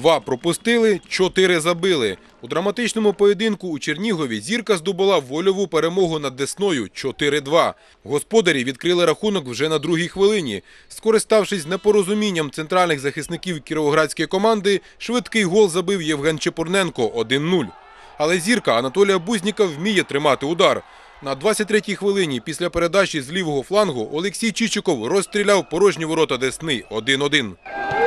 Два пропустили, чотири забили. У драматичному поєдинку у Чернігові зірка здобула вольову перемогу над Десною 4-2. Господарі відкрили рахунок вже на другій хвилині. Скориставшись непорозумінням центральних захисників кіровоградської команди, швидкий гол забив Євген Чепурненко 1-0. Але зірка Анатолія Бузніка вміє тримати удар. На 23-й хвилині після передачі з лівого флангу Олексій Чичиков розстріляв порожні ворота Десни 1-1.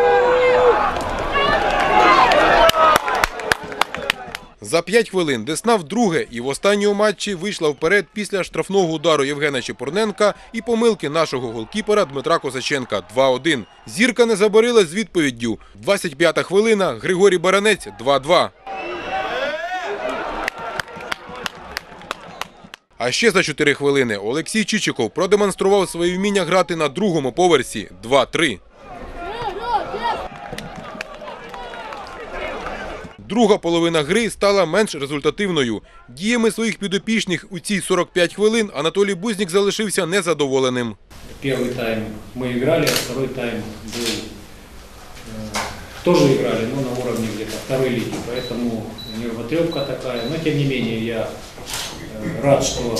За 5 хвилин Десна вдруге і в останньому матчі вийшла вперед після штрафного удару Євгена Чепурненка і помилки нашого голкіпера Дмитра Косаченка 2-1. Зірка не заборила з відповіддю. 25-та хвилина Григорій Баранець 2-2. А ще за 4 хвилини Олексій Чичиков продемонстрував своє вміння грати на другому поверсі 2-3. Друга половина гри стала менш результативною. Діями своїх підопічних у ці 45 хвилин Анатолій Бузнік залишився незадоволеним. Первый тайм мы играли, а второй тайм был э, тоже играли, но на уровне где-то второй лиги, поэтому нервотрепка такая. Но тем не менее я э, рад, что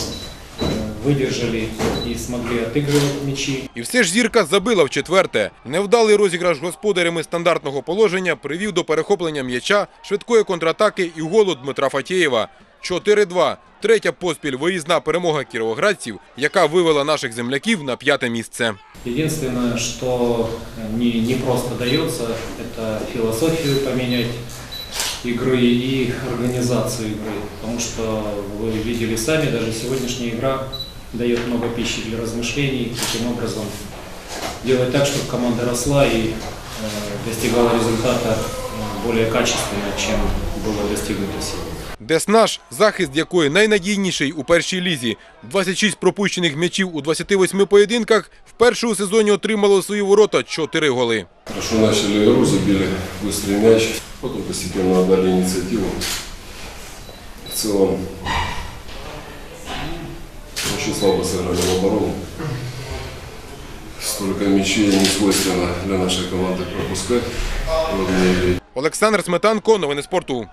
э, выдержали и смогли отыгрывать мячи. І все ж зірка забила в четверте. Невдалий розіграш господарями стандартного положення привів до перехоплення м'яча, швидкої контратаки і голу Дмитра Фатєєва. 4-2. Третя поспіль виїзна перемога кіровоградців, яка вивела наших земляків на п'яте місце. Единственное, что не, не просто дается, это философию поменять игры и организацию игры. Потому что вы видели сами, даже сегодняшняя игра дает много пищи для размышлений, таким образом делать так, чтобы команда росла и э, достигала результата э, более качественно, чем было достигнуто сегодня. Деснаш, захист якої найнадійніший у першій лізі. 26 пропущених м'ячів у 28 поєдинках, вперше у сезоні отримало у свої ворота 4 голи. Хорошо начали игру, забили быстрый мяч, потом постепенно отдали инициативу. В целом очень слабо сыграли в оборону. Столько мячей не свойственно для нашей команды пропускать. Олександр Сметанко, новини спорту.